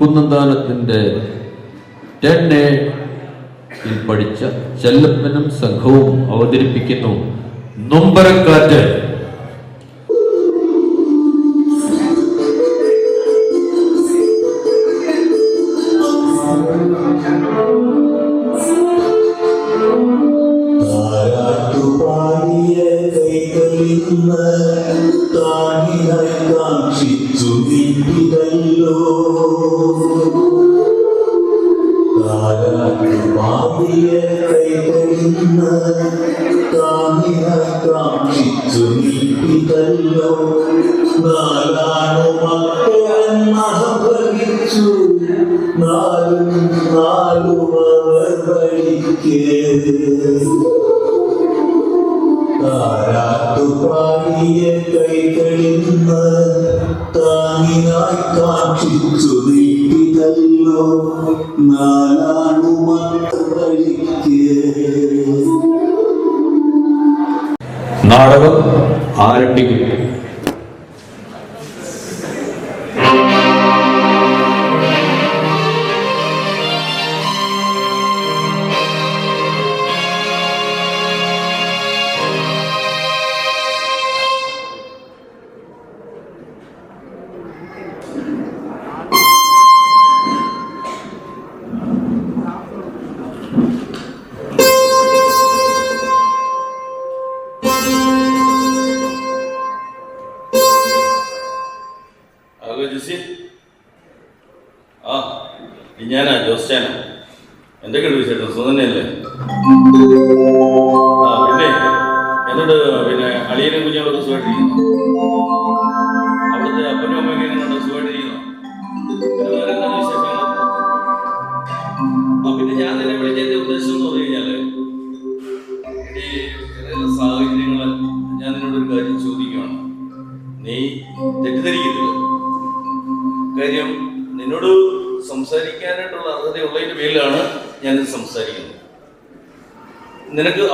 കുന്നന്താനത്തിന്റെ ten A പഠിച്ച ചെല്ലപ്പനും സംഘവും അവതരിപ്പിക്കുന്നു. നൊമ്പരക്കാറ്റ്. നീട്ടിതല്ലോ നാലാണു മക്കളെന്നഹഭവിച്ചു നാലും നാലും വഴിക്ക് താരാട്ടുപാടിയ കൈകളിന്ന് താങ്ങിനായി കാക്ഷിച്ചു നീട്ടിതല്ലോ നാലാണു മക്കളിക്ക് നാടകം আরেকটি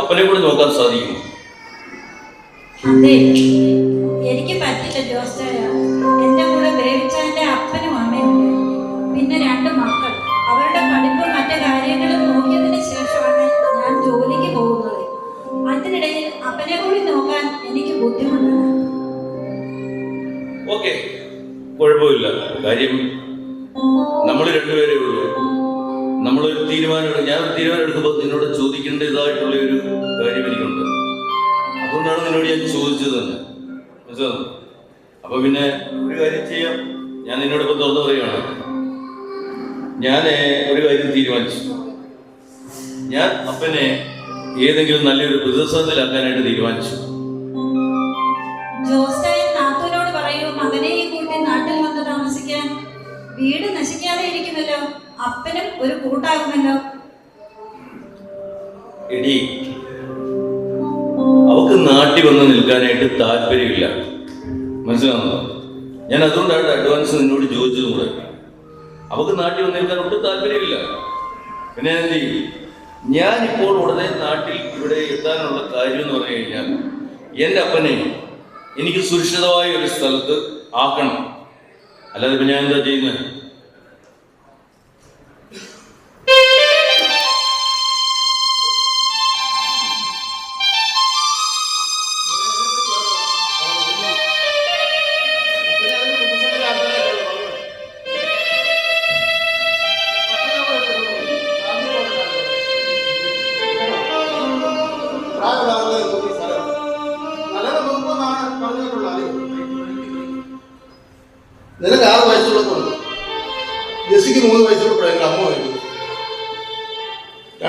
അപ്പനെ കൂടി നോക്കാൻ സാധിക്കും എനിക്ക് പറ്റില്ല ജോസ്റ്റായ എന്റെ കൂടെ വേവിച്ചതിന്റെ അപ്പനും അമ്മയും പിന്നെ രണ്ട് മക്കൾ. അവരുടെ പഠിപ്പും മറ്റു കാര്യങ്ങളും നോക്കിയതിന് ശേഷമാണ് ഞാൻ ജോലിക്ക് പോകുന്നത്. അതിനിടയിൽ അപ്പനെ കൂടി നോക്കാൻ എനിക്ക് ബുദ്ധിമുട്ടാണ്. ഓക്കെ. കുഴപ്പമില്ല. കാര്യം നമ്മൾ രണ്ടുപേരേ ഉള്ളൂ. നമ്മളൊരു തീരുമാനം എടു- ഞാൻ ഒരു തീരുമാനം എടുക്കുമ്പോൾ നിന്നോട് ചോദിക്കേണ്ടതായിട്ടുള്ള ഒരു കാര്യം എനിക്കുണ്ട്. അതുകൊണ്ടാണ് നിന്നോട് ഞാൻ ചോദിച്ചത്. തന്നെ അപ്പൊ പിന്നെ ഒരു കാര്യം ചെയ്യാം. ഞാൻ നിന്നോട് ഇപ്പൊ തുറന്നു പറയുകയാണ് ഞാൻ ഒരു കാര്യം തീരുമാനിച്ചു. ഞാൻ അപ്പനെ ഏതെങ്കിലും നല്ലൊരു പ്രതിസന്ധിയിലാക്കാനായിട്ട് തീരുമാനിച്ചു. വീട് നശിക്കാതെ ഇരിക്കുമല്ലോ. അപ്പനും ഒരു കൂട്ടാകുമല്ലോ? അവക്ക് നാട്ടിൽ വന്ന് നിൽക്കാനായിട്ട് താല്പര്യമില്ല. മനസ്സിലാവുന്നോ ഞാൻ അതുകൊണ്ടാണ് അഡ്വാൻസ് നിന്നോട് ചോദിച്ചതും കൂടെ. അവക്ക് നാട്ടിൽ വന്ന് നിൽക്കാൻ ഒട്ടും താല്പര്യമില്ല. പിന്നെ ഞാൻ ഇപ്പോൾ ഉടനെ നാട്ടിൽ ഇവിടെ എത്താനുള്ള കാര്യം എന്ന് പറഞ്ഞു കഴിഞ്ഞാൽ എന്റെ അപ്പനെ എനിക്ക് സുരക്ഷിതമായ ഒരു സ്ഥലത്ത് ആക്കണം. അല്ലാതെ ഇപ്പം ഞാൻ എന്താ ചെയ്യുന്നത്?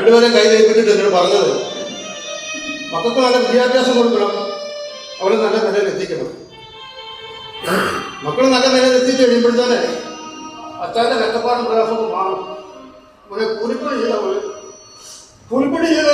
രണ്ടുപേരും കൈ തേപ്പിച്ചിട്ട് എന്നോട് പറഞ്ഞത്. മക്കൾക്ക് നല്ല വിദ്യാഭ്യാസം കൊടുക്കണം. അവരെ നല്ല നിലയിൽ എത്തിക്കണം. മക്കൾ നല്ല നിലയിൽ എത്തിച്ച് കഴിയുമ്പോഴത്തേനെ അച്ഛന്റെ കഷ്ടപ്പാടും പ്രയാസവും മാറും. കൂലിപ്പണി ചെയ്ത പോലെ കൂലിപ്പണി ചെയ്ത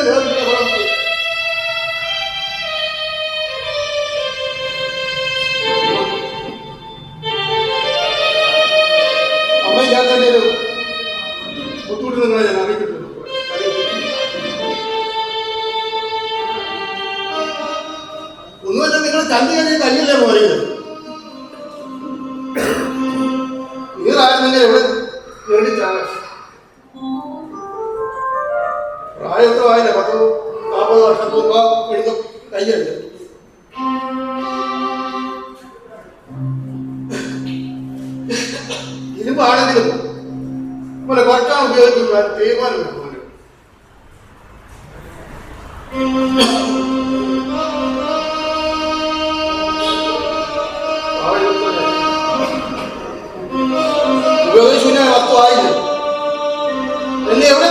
പോലെ കുറച്ചാണ് ഉപയോഗിക്കുന്നത് തീരുമാനം പോലും ഉപയോഗശൂന്യ വസ്തു ആയില്ല എന്നെ എവിടെ നിന്നും കണ്ടത്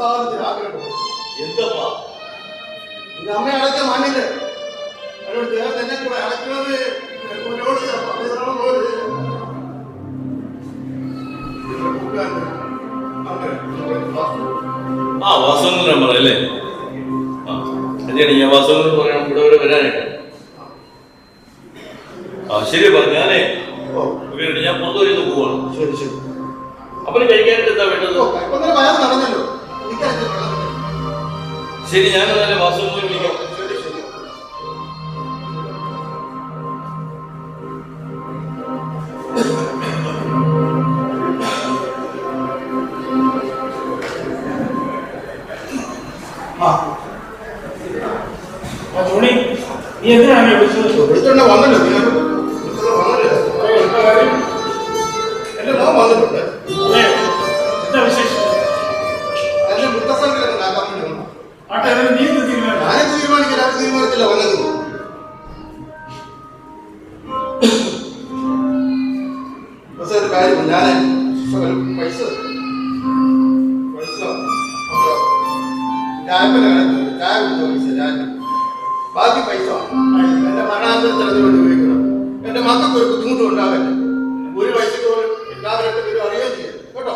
എന്റെ അവസാനത്തിൽ ആഗ്രഹം. എന്തപ്പാ? എന്റെ അമ്മയെ അടക്കം മാനില്ല അവരോട് ദേഹം എന്നെ കൂടെ എന്നോട് പറഞ്ഞതാണ് പോലെ ആ വാസവൻ നമ്പർ അല്ലേ? ആ അതെയാണ് ഞാൻ വാസവൻ പറയണം ഇവിടെ വരാനായിട്ട്. ആ ശരി പറഞ്ഞു ഞാനേ വീണ്ടും ഞാൻ പുറത്തു പോവാണ് ശരി ശരി. അപ്പന് കഴിക്കാനായിട്ട് എന്താ വേണ്ടത്? നടന്നല്ലോ ശരി ഞാൻ തന്നെ വാസവൻ വിളിക്കാം. നീ എന്തിനാണ് വിളിച്ചത്? വിളിച്ചോണ്ട് വന്നല്ലോ കടയിൽ ചായ കുടിച്ച പൈസ രാജൻ ബാക്കി പൈസ എന്റെ മരണാന്തരം വേണ്ടി ഉപയോഗിക്കണം എന്റെ മക്കൾക്ക് ഒരു ബുദ്ധിമുട്ടും ഉണ്ടാവില്ല ഒരു പൈസക്ക് പോലും എല്ലാവരും പേരും അറിയുകയും ചെയ്യും കേട്ടോ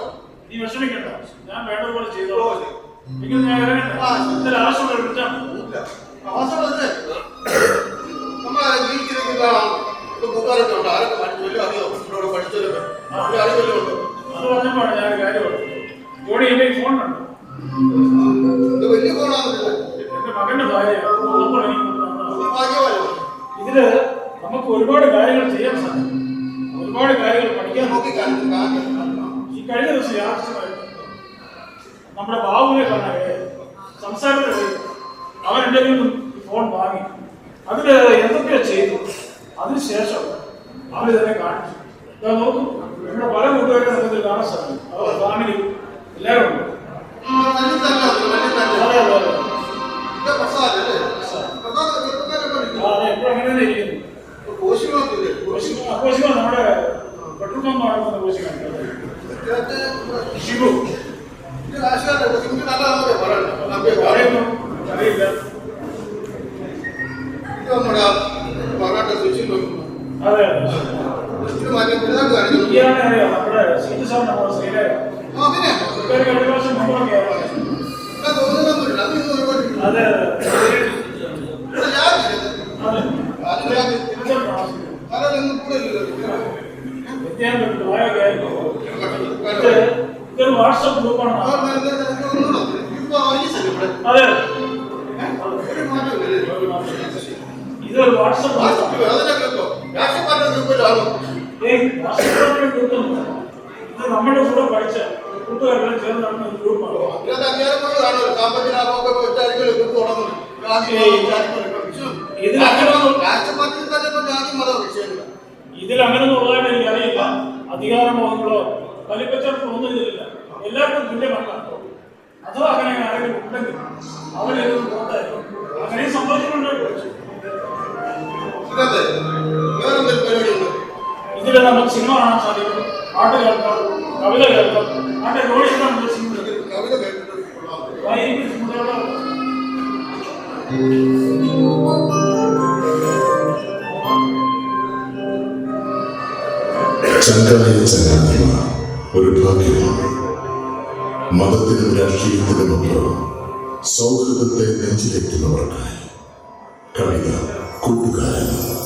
നീ വിഷമിക്കണ്ട ഞാൻ വേണ്ടതുപോലെ പോലെ ചെയ്തോ ശരി. എനിക്ക് ഞാൻ ഇറങ്ങട്ടെ ആ, ശരി. ആവശ്യമുള്ള വിളിച്ചാൽ. അവസരമല്ലേ? നമ്മളെ ജീവിച്ചിരിക്കുന്ന ഇപ്പൊ കൂട്ടുകാരൊക്കെ ഉണ്ട്. ആരൊക്കെ പഠിച്ചല്ലോ അറിയോ? പഠിച്ചവരൊക്കെ. അവർ അറിവല്ലേ ഉള്ളൂ. അത് പറഞ്ഞപ്പോഴാണ് ഞാൻ ഒരു കാര്യം പറഞ്ഞത്. ജോണി എന്റെ ഫോൺ ഇത് വലിയ. എന്റെ മകന്റെ ഭാര്യ? ഇതിൽ നമുക്ക് ഒരുപാട് കാര്യങ്ങൾ ചെയ്യാൻ സാധിക്കും. ഒരുപാട് കാര്യങ്ങൾ പഠിക്കാൻ. ഈ കഴിഞ്ഞ ദിവസം യാദൃശ്യമായിട്ട് നമ്മുടെ ബാബുവിനെ കാണാൻ സംസാരത്തിൽ അവൻ എന്റെ ഫോൺ വാങ്ങി. അതിൽ എന്തൊക്കെയോ ചെയ്തു. അതിനുശേഷം അവൻ ഇതിനെ കാണിച്ചു. നോക്കൂ. നമ്മുടെ പല കൂട്ടുകാരെ നമുക്ക് കാണാൻ സാധിക്കും. അവർ ഫാമിലി എല്ലാവരും ഉണ്ട്. പറയണം. അറിയില്ല നമ്മുടെ പൊറാട്ട സുശീൽ അതെ മാറ്റി. ഇയാളെ അറിയാം നമ്മുടെ സീറ്റ് സാർ വാട്സപ്പ് ഗ്രൂപ്പാണ്. അതെ. ഇതൊരു വാട്സപ്പ് ഗ്രൂപ്പൊന്നും ഇത് നമ്മുടെ കൂടെ പഠിച്ച ഒരു. ഇതിൽ അങ്ങനെ- ഉള്ളതായിട്ട് എനിക്ക് അറിയില്ല അധികാരമോഹങ്ങളോ കലിപ്പച്ചർക്കോ ഒന്നും ഇതിലില്ല എല്ലാവർക്കും തുല്യമല്ല അഥവാ അങ്ങനെ ആരെങ്കിലും ഉണ്ടെങ്കിൽ അവരിത് പുറത്തായിരിക്കും അങ്ങനെ സംഭവിച്ചിട്ടുണ്ടോ ഇതിലെ നമ്മൾ സിനിമ കാണാൻ സാധിക്കും പാട്ട് കേൾക്കാം കവിത കേൾക്കാം. രോഹിതാണ് ഉദ്ദേശിക്കുന്നത്? കവിത ചങ്കായ ചങ്ങാതിമാർ ഒരു ഭാഗ്യമാണ്. മതത്തിനും രാഷ്ട്രീയത്തിനുമപ്പുറം സൗഹൃദത്തെ നെഞ്ചിലെത്തുന്നവർക്കായി കവിത കൂട്ടുകാരൻ.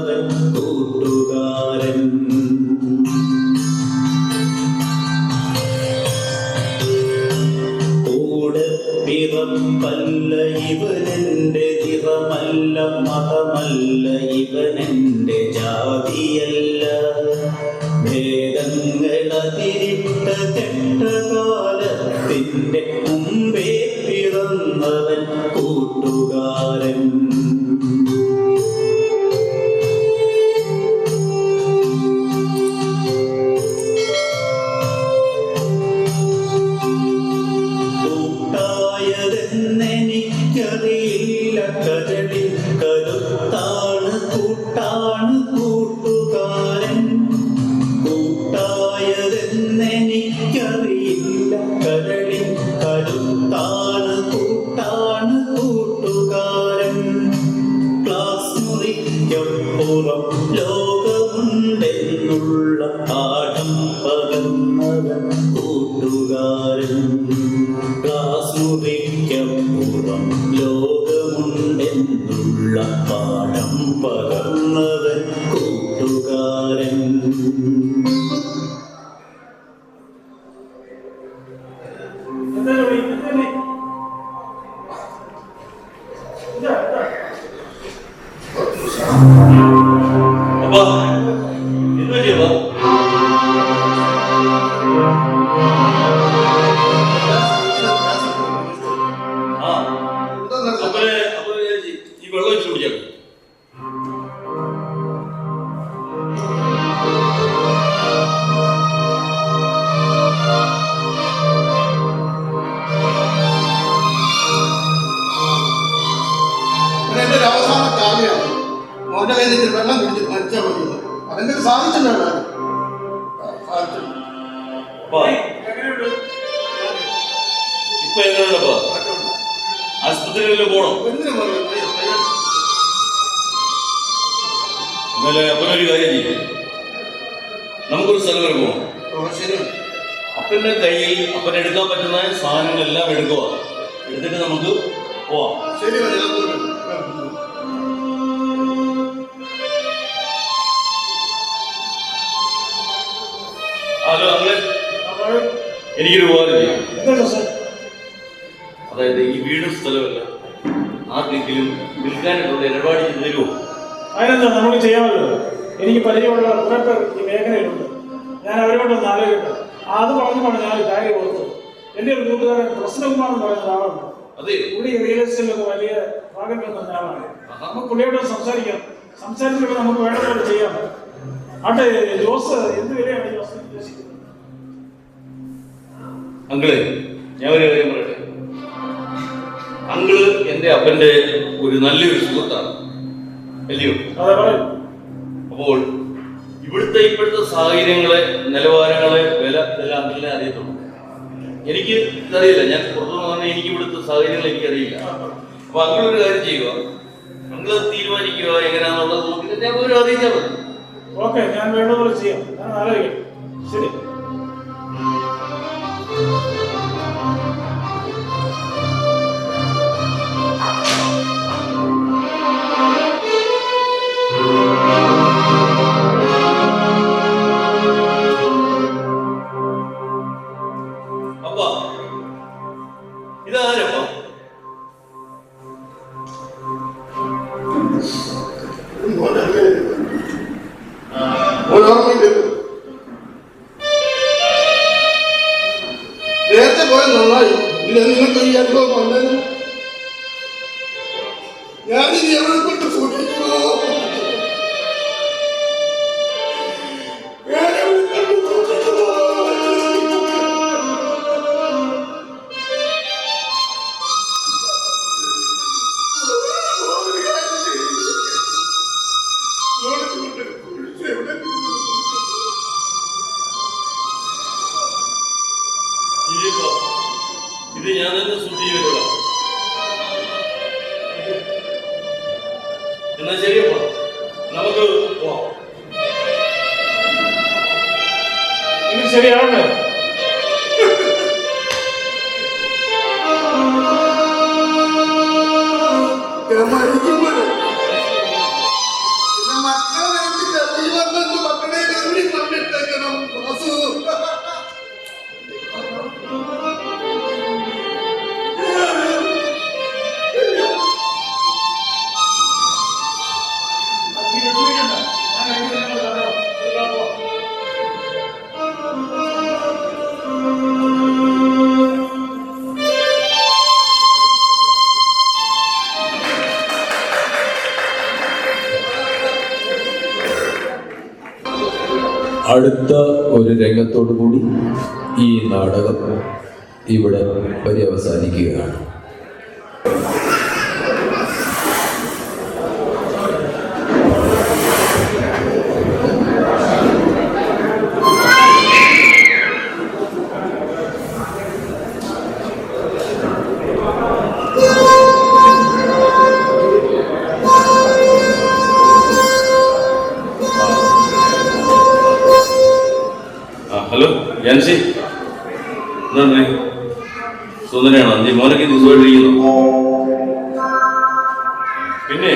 പിറന്നവൻ കൂട്ടുകാരൻ سبيلك you. മോന്റെ കയ്യിൽ നിന്ന് വെള്ളം കുടിച്ച് മരിച്ചാൽ മതി. അതെന്റെ സാധിച്ചിട്ടുണ്ട് സാധിച്ചു അപ്പാ എങ്ങനെയുണ്ട്? ഇപ്പൊ പോണോ? എന്നാലേ അപ്പനൊരു കാര്യം ചെയ്യും. നമുക്കൊരു സ്ഥലം വരെ പോകണം ശരി. അപ്പന്റെ കയ്യിൽ അപ്പൻ എടുക്കാൻ പറ്റുന്ന സാധനങ്ങളെല്ലാം എടുക്കുക എടുത്തിട്ട് നമുക്ക് പോവാം. ശരി എനിക്കൊരു ഉപകാരം ചെയ്യാം? അതായത് ഈ വീടും സ്ഥലമല്ല ആർക്കെങ്കിലും വിൽക്കാനായിട്ടുള്ള ഇടപാട് ചെയ്ത് തരുമോ? അതിനെന്താ നമുക്ക് ചെയ്യാമല്ലോ? എനിക്ക് പരിചയമുള്ള കുറെ പേർ ഈ മേഖലയിലുണ്ട്. ഞാൻ അവരോടൊന്ന് ആലോചിക്കട്ടെ. അത് പറഞ്ഞാണ് ഞാൻ കാര്യം ഓർത്തത് എന്റെ ഒരു കൂട്ടുകാരൻ പ്രശ്നകുമാർ എന്ന് പറയുന്ന ഒരാളുണ്ട്. അതെ. പുള്ളി റിയൽ എസ്റ്റേറ്റിലൊക്കെ വലിയ ഭാഗം കിട്ടുന്ന ഒരാളാണ്. നമുക്ക് പുള്ളിയോട് സംസാരിക്കാം. സംസാരിച്ചിട്ട് നമുക്ക് വേണ്ടപോലെ ചെയ്യാം. ആട്ടെ ജോസ് എന്ത് വിലയാണ് ജോസ് ഉദ്ദേശിക്കുന്നത്? അങ്കിളെ ഞാൻ ഒരു കാര്യം പറയട്ടെ? അങ്കിൾ എന്റെ അപ്പന്റെ ഒരു നല്ലൊരു സുഹൃത്താണ്. അല്ലയോ? അപ്പോൾ ഇവിടുത്തെ ഇപ്പോഴത്തെ സാഹചര്യങ്ങളെ നിലവാരങ്ങളെ വില ഇതെല്ലാം അങ്കിളിനെ അറിയത്തുള്ളൂ. എനിക്ക് ഇതറിയില്ല. ഞാൻ പുറത്തുനിന്ന് പറഞ്ഞാൽ എനിക്ക് ഇവിടുത്തെ സാഹചര്യങ്ങൾ എനിക്കറിയില്ല അപ്പൊ അങ്ങനെ ഒരു കാര്യം ചെയ്യുക. അങ്കിൾ തീരുമാനിക്കുക എങ്ങനെയാണെന്നുള്ളത് നോക്കിയിട്ട് ഞാൻ ഒരു അറിയിച്ചാൽ മതി. ഓക്കെ ഞാൻ വേണ്ട പോലെ ചെയ്യാം. ഞാൻ ആലോചിക്കാം. ശരി. ഇത് ഞാൻ തന്നെ ശുദ്ധീകരിക്കുക എന്നാ ശരിയപ്പോ നമുക്ക് പോവാം. ശരിയാണല്ലോ അടുത്ത ഒരു രംഗത്തോടു കൂടി ഈ നാടകം ഇവിടെ പര്യവസാനിക്കുകയാണ്. നീ മോനൊക്കെ പിന്നെ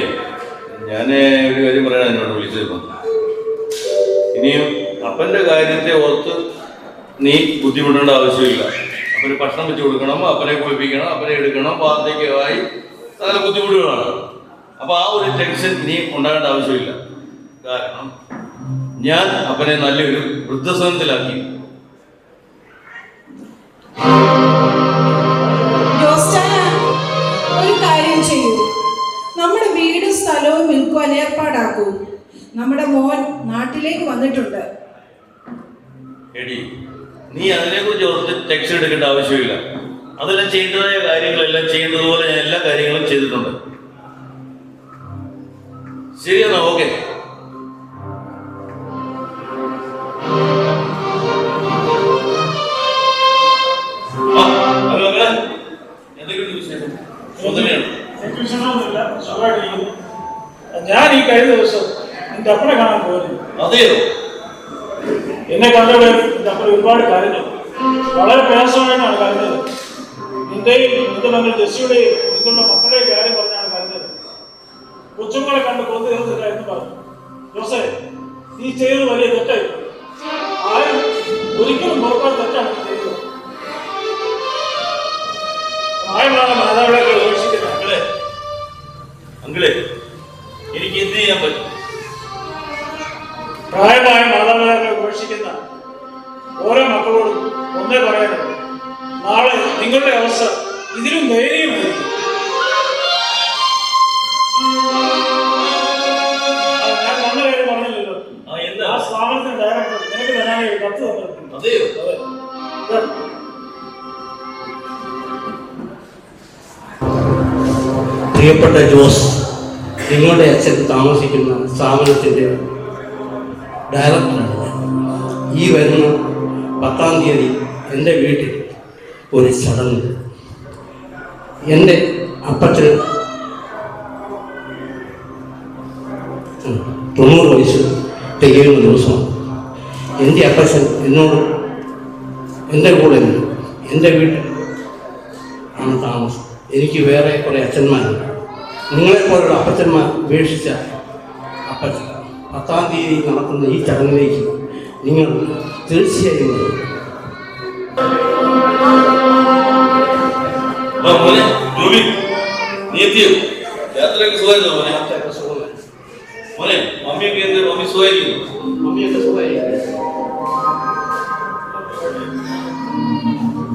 ഞാൻ ഒരു കാര്യം പറയാൻ എന്നോട് വിളിച്ചത് ഇപ്പം ഇനിയും അപ്പന്റെ കാര്യത്തെ ഓർത്ത് നീ ബുദ്ധിമുട്ടേണ്ട ആവശ്യമില്ല. അപ്പന് ഭക്ഷണം വെച്ച് കൊടുക്കണം അപ്പനെ കുളിപ്പിക്കണം അപ്പനെ എടുക്കണം വാർദ്ധക്യമായി നല്ല ബുദ്ധിമുട്ടുകളാണ്. അപ്പൊ ആ ഒരു ടെൻഷൻ ഇനി ഉണ്ടാകേണ്ട ആവശ്യമില്ല. കാരണം ഞാൻ അപ്പനെ നല്ലൊരു വൃദ്ധസദനത്തിലാക്കി. വീടും സ്ഥലവും വിൽക്കുവാൻ ഏർപ്പാടാക്കൂ നമ്മുടെ മോൻ നാട്ടിലേക്ക് വന്നിട്ടുണ്ട്. നീ അതിനെക്കുറിച്ച് ഓർത്ത് ടെക്സ്റ്റ് എടുക്കേണ്ട ആവശ്യമില്ല. അതെല്ലാം ചെയ്യേണ്ടതായ കാര്യങ്ങളെല്ലാം ചെയ്യേണ്ടതുപോലെ ഞാൻ എല്ലാ കാര്യങ്ങളും ചെയ്തിട്ടുണ്ട്. ശരിയെന്നാ ഓക്കെ. സുഖമായിട്ടിരിക്കുന്നു. ഞാൻ ഈ കഴിഞ്ഞ ദിവസം എന്റെ അപ്പനെ കാണാൻ പോയിരുന്നു. അതെയോ? എന്നെ കണ്ടവിടെ എന്റെ അപ്പൻ ഒരുപാട് കരഞ്ഞു വളരെ പ്രയാസമായിട്ടാണ് കരഞ്ഞത് നിന്റെയും നിന്റെ മകൾ ജസ്സിയുടെയും നിങ്ങളുടെ മക്കളുടെയും കാര്യം പറഞ്ഞാണ് കരഞ്ഞത് കൊച്ചുങ്ങളെ കണ്ട് കൊന്നു തീർന്നില്ല എന്ന് പറഞ്ഞു. ജോസേ നീ ചെയ്തത് വലിയ തെറ്റായി. ആരും ഒരിക്കലും പുറപ്പാട് തെറ്റാണ് ചെയ്തത്. പ്രായമാണ് അങ്കിളെ അങ്കിളെ എനിക്ക് എന്ത് ചെയ്യാൻ പറ്റും? പ്രായമായ മാതാപിതാക്കളെ ഉപേക്ഷിക്കുന്ന ഓരോ മക്കളോടും ഒന്നേ പറയാനുള്ളൂ നാളെ നിങ്ങളുടെ അവസ്ഥ ഇതിലും ദയനീയമായിരിക്കും. ഞാൻ വന്ന കാര്യം പറഞ്ഞില്ലല്ലോ. ആ സ്ഥാപനത്തിന്റെ ഡയറക്ടർ നിനക്ക് തരാനായി കത്ത് തന്നിട്ടുണ്ട്. അതെയോ? പ്രിയപ്പെട്ട ജോസ് നിങ്ങളുടെ അച്ഛൻ താമസിക്കുന്ന സ്ഥാപനത്തിന്റെ ഡയറക്ടറാണ്. ഈ വരുന്ന പത്താം തീയതി എന്റെ വീട്ടിൽ ഒരു ചടങ്ങ് എന്റെ അപ്പച്ചന് ഉം, തൊണ്ണൂറ് വയസ്സ് തികയുന്ന ദിവസമാണ് എന്റെ അപ്പച്ചൻ എന്നോട് എന്റെ കൂടെ. എന്റെ വീട്ടിൽ ആണ് താമസം എനിക്ക് വേറെ കുറേ അച്ഛന്മാരുണ്ട് നിങ്ങളെപ്പോലുള്ള അപ്പച്ചന്മാർ ഉപേക്ഷിച്ച അപ്പച്ചൻ പത്താം തീയതി നടക്കുന്ന ഈ ചടങ്ങിലേക്ക് നിങ്ങൾ തീർച്ചയായും യാത്രയൊക്കെ സുഖമായിരുന്നു മോനെ യാത്രയൊക്കെ സുഖമായി. മോനെ മമ്മിയൊക്കെ എന്ത് മമ്മി സുഖമായിരിക്കുന്നു മമ്മിയൊക്കെ സുഖമായിരിക്കുന്നു.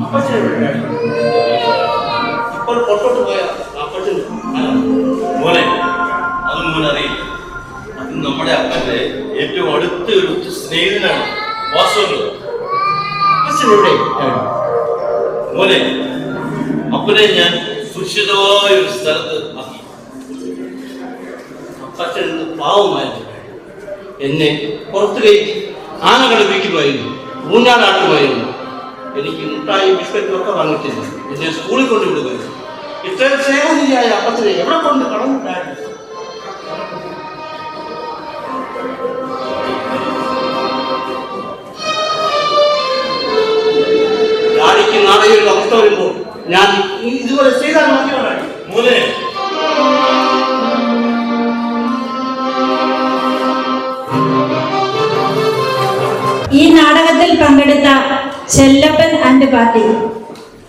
അപ്പച്ചനെ വിളിക്കാം. ഇപ്പോൾ പുറത്തോട്ട് പോയ ഏറ്റവും അടുത്ത ഒരു സ്നേഹിതനാണ് വാസ്തവങ്ങൾ മോനെ അപ്പനെ ഞാൻ സുരക്ഷിതമായ ഒരു സ്ഥലത്ത് ആക്കി. അപ്പച്ചൻ പാവമായിരുന്നു എന്നെ പുറത്തു കയറ്റി ആന കളിപ്പിക്കുമായിരുന്നു ഊഞ്ഞാലാട്ടുമായിരുന്നു എനിക്ക് മുട്ടായി ബിസ്ക്കറ്റും ഒക്കെ വാങ്ങിച്ചിരുന്നു. എന്നെ സ്കൂളിൽ കൊണ്ടുവിടുകയായിരുന്നു ഇത്രയും സ്നേഹനിധിയായ അപ്പച്ചനെ എവിടെ കൊണ്ട് കളഞ്ഞിട്ടായിരുന്നു ഞാൻ ഇതുപോലെ ചെയ്താൽ മതി മോനെ ഈ നാടകത്തിൽ പങ്കെടുത്ത ചെല്ലപ്പൻ ആൻഡ് പാർട്ടി.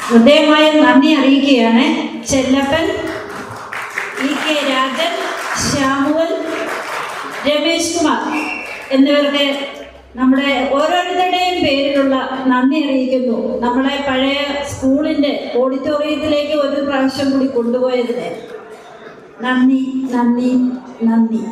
ഹൃദയമായ നന്ദി അറിയിക്കുകയാണ്. ചെല്ലപ്പൻ ഇ കെ രാജൻ ശ്യാമുവൽ രമേശ് കുമാർ എന്നിവർക്ക് നമ്മുടെ നന്ദി അറിയിക്കുന്നു. നമ്മളെ പഴയ സ്കൂളിന്റെ ഓഡിറ്റോറിയത്തിലേക്ക് ഒരു പ്രാവശ്യം കൂടി കൊണ്ടുപോയതിന് നന്ദി നന്ദി നന്ദി.